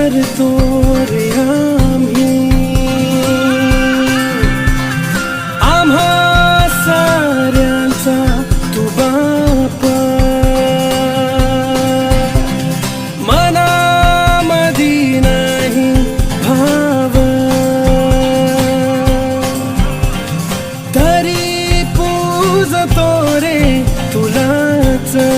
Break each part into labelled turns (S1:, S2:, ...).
S1: करतो रे आम्ही आम्हा साऱ्यांचा तू बाप मनामधी नाही भाव तरी पूजतो रे तुलाचा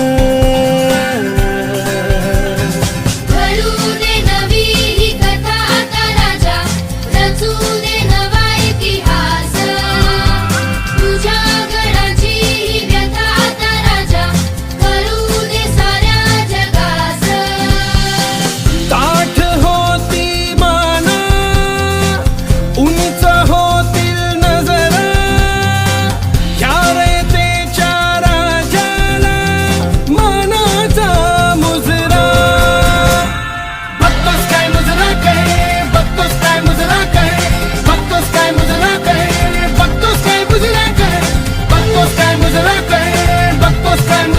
S1: buscan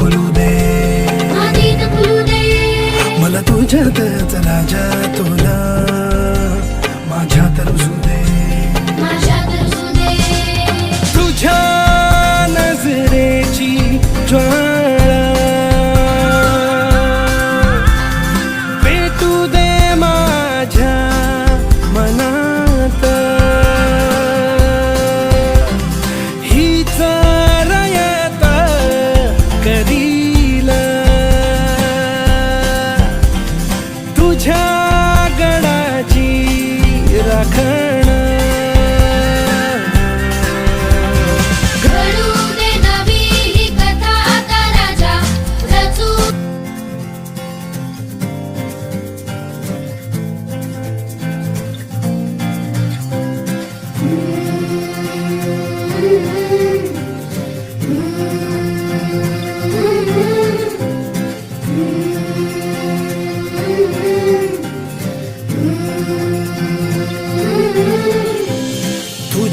S1: फुलू दे मला तुझ्यातच राजा तुला माझ्यात रुजू दे। तुझ्या नजरेची ज्वाला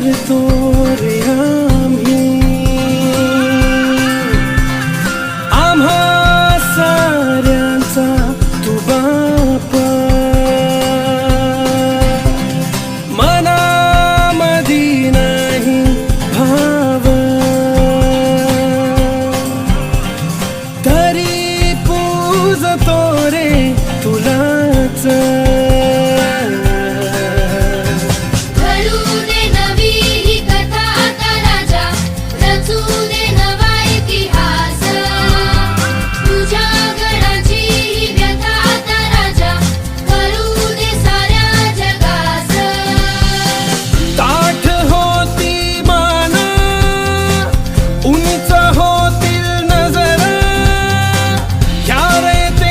S1: retorrear